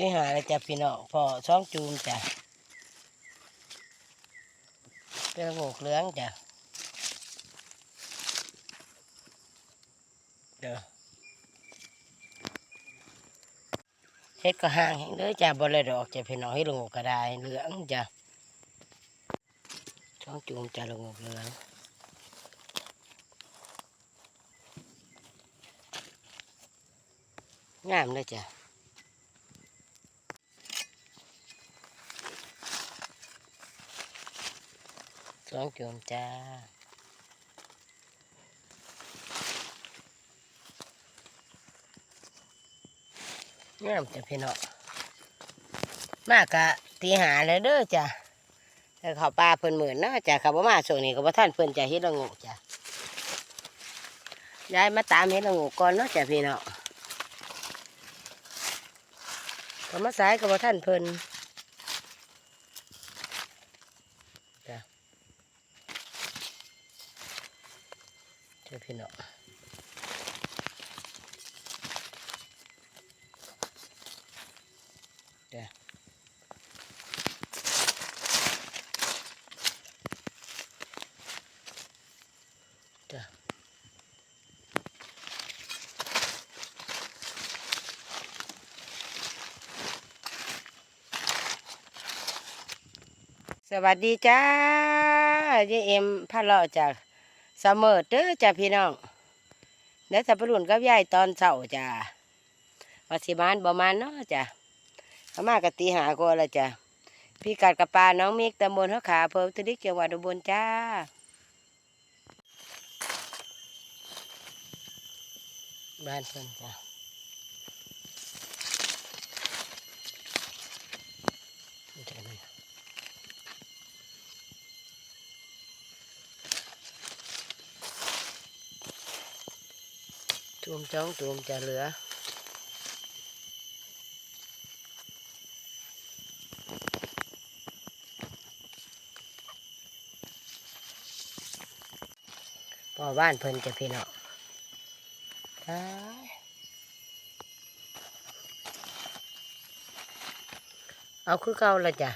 ที่หาเลยจ้ะพี่น้องพอช่องจูมจ้ะเป็นโงกเหลืองจ้ะเด้อเฮ็ดก็ห่างแห่งเด้อจ้ะบ่เลยดอกจ้ะพี่น้องให้ลงกก็ไดเหลืองจ้ะช่องจูมจ้ะลงเหลืองงามเลยจ้ะ องจุ่มจ้างามจ้ะพี่น้องมากะตีหาเลยเด้อจ้ะแต่เขาปลาเพิ่นหมื่นเนาะจ้ะเขาบ่มาช่งนี้ก็บ่ท่านเพิ่นจะเฮ็ดละโงูจ้ะยายมาตามเฮ็ดละโงูก่อนเนาะจ้ะพี่น้องก็มาสายก็บ่ท่านเพิ่น เจ้าพี่น้องเดี๋ยวเดี๋ยวสวัสดีจ้าเจเอ็มพะเลาะจาก เสมอเด้อจ้ะพี่น้องเดี๋ยวจะไปรุ่นกับยายตอนเช้าจ้ะวัดสิมานบ่มานเนาะจ้ะเขามากะตีหาก็ละจ้ะพี่กัดกับปลาน้องมิกตำบลเขาขาเพิ่มตุลิกจังหวัดอุบลจ้าบ้านเพิ่นจ้ะ ตูมจ้องตูมจะเหลือพอบ้านเพิ่นจะพี่น้องตายเอาคือเก่าละจ้ะ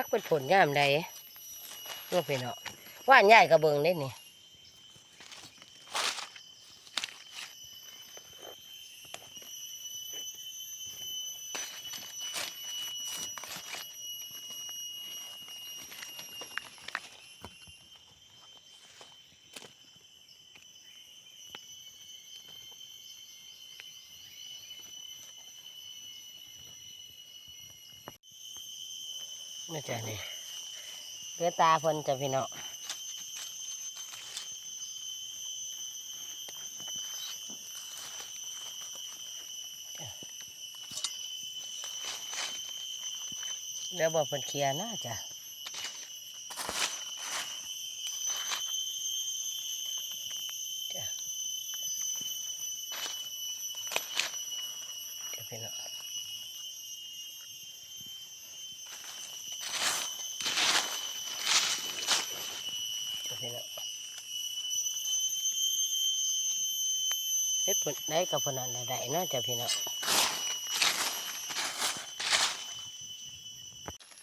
จักเป็นผลยามใดลูกพี่น้อว่านใหญ่กระเบิงได้นี่ นี่จ้ะนี่เพื่อตาเพิ่นจะพี่น้องเดี๋ยวบอกเพิ่นเคลียร์นะจ้ะเดี๋ยวพี่น้อง เดี๋ยวพี่น้องเฮ็ดผลได้กับผลนั้นได้เนาะจ้ะพี่น้อง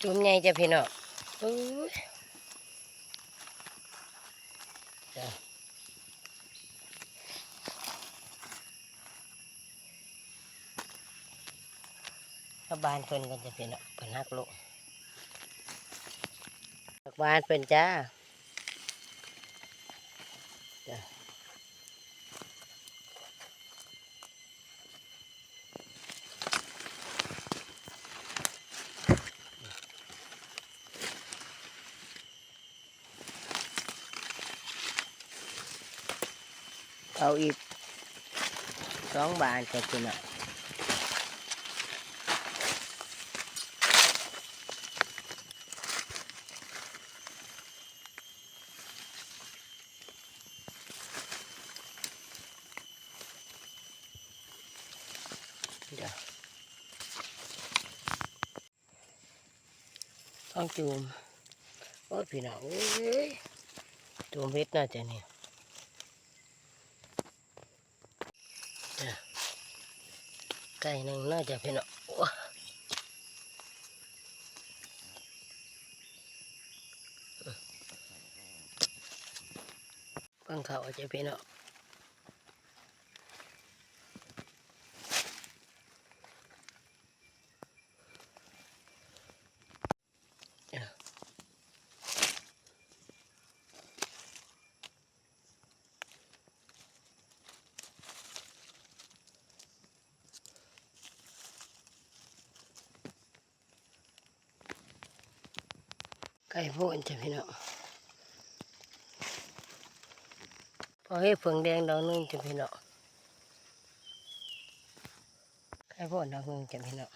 จุ่มใหญ่จ้ะพี่น้องอุ้ยจ้ะกบานเพิ่นกันจะพี่น้องเพิ่นหักลูกกบานเพิ่นจ้า เอาอีกสองบานจ้ะพี่น้องเดี๋ยวต้องจูมโอ้ยพี่น้องเอ้ย ตัวเม็ดน่าจะนี่จ้ะ ไก่หนึ่งน่าจะเป็นอะบังเขาอาจะเป็นอะจ้ะ ไก่โพนจ้ะพี่น้องพอให้เฟืองแดงดอกนึงจ้ะพี่น้องไก่โพนดอกนึงจ้ะพี่น้อง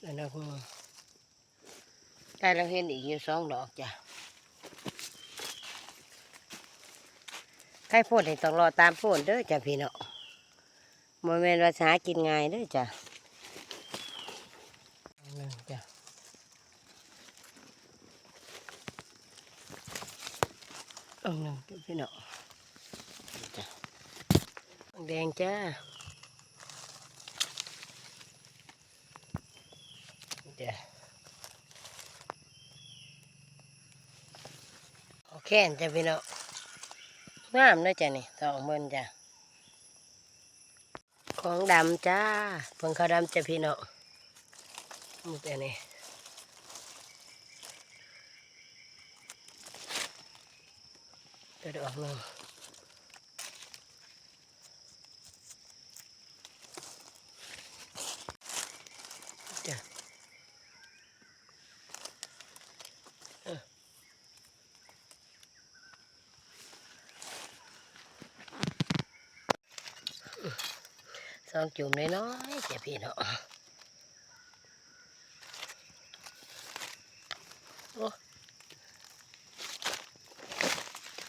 แล้วดอกหนึงไก่เราเห็นอีกอยู่สองดอกจ้ะไก่โพนนี่ต้องรอตามโพนเด้อจ้ะพี่น้องโมเมนต์ว่าจะหากินง่ายเด้อจ้ะดอกหนึ่งจ้ะ เอาหนึ่งพี่น้องจ้ะแดงจ้าเดี๋ยวโอเคจ้ะพี่น้องงามนะจ้ะนี่สองหมื่นจ้ะของดำจ้าเพิ่งเขาดำจ้ะพี่น้อมุดอันาะนี่จ้ะนี่ อยๆจ้ะพี่น้องโอ้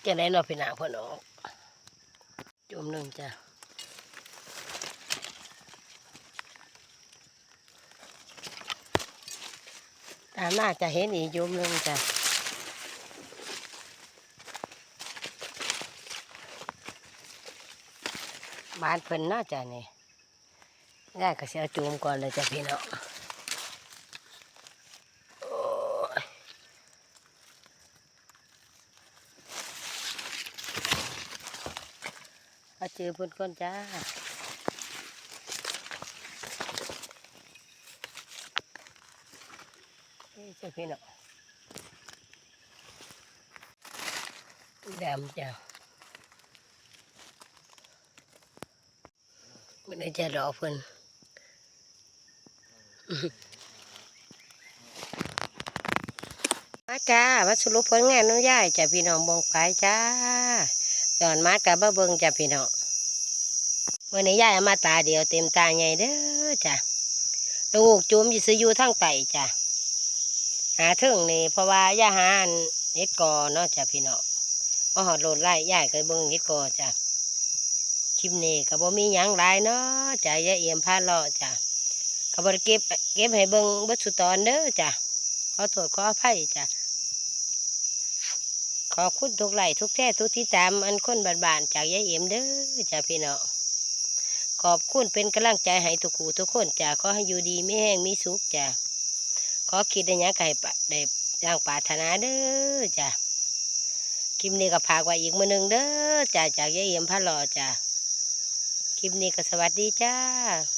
จะได้นอพี่นางพ่อน้องจุ่มหนึ่งจ้ะตามหน้าจะเห็นอีกจุ่มหนึ่งจ้ะบ้านเพิ่นน่าจะนี่ง่ายก็เสียจุ่มก่อนเลยจ้ะพี่น้องโอ้ย เจอเพิ่นก่อนจ้าเจ้ะพี่น้องดำจ้ะไม่ได้จะรอเพิ่อนมาจ้ามาสรุปผลงานน้องยายจ้ะพี่น้องบองไปจ้าย้อนมากับบ้าเบิงจ้ะพี่น้อง วันนี้ยายเอามาตาเดียวเต็มตาใหญ่เด้อจ้ะลูกจุ่มยู่ซื้ออยู่ทั้งไตจ้ะหาถึงนี่เพราะว่ายาหาอันเฮ็ดกอเนาะจ้ะพี่เน้องมาหอดโลดไล่ยายก็เบิ่งเฮ็ดกอจ้ะคลิปนี้ก็บ่มีหยังหลายเนาะจ้ะยายเอี่ยมพาเลาะจ้ะก็บ่ได้เก็บเก็บให้เบิ่งเบิดสุดตอนเด้อจ้ะขอโทษขออภัยจ้ะขอคุณทุกไหลทุกแท่ทุกที่ตามอันคนบานๆจากยายเอ็มเด้อจ้ะพี่เน้อง ขอบคุณเป็นกำลังใจให้ทุกคู่ทุกคนจ้ะขอให้อยู่ดีไม่แห้งมีสุขจ้ะขอคิดได้ยังไก่ปะได้ย่างปาถนาเด้อจ้ะคลิปนี้ก็พากไว้อีกมือหนึ่งเด้อจ้ะจากยายเอ็มพะหล่อจ้ะคลิปนี้ก็สวัสดีจ้า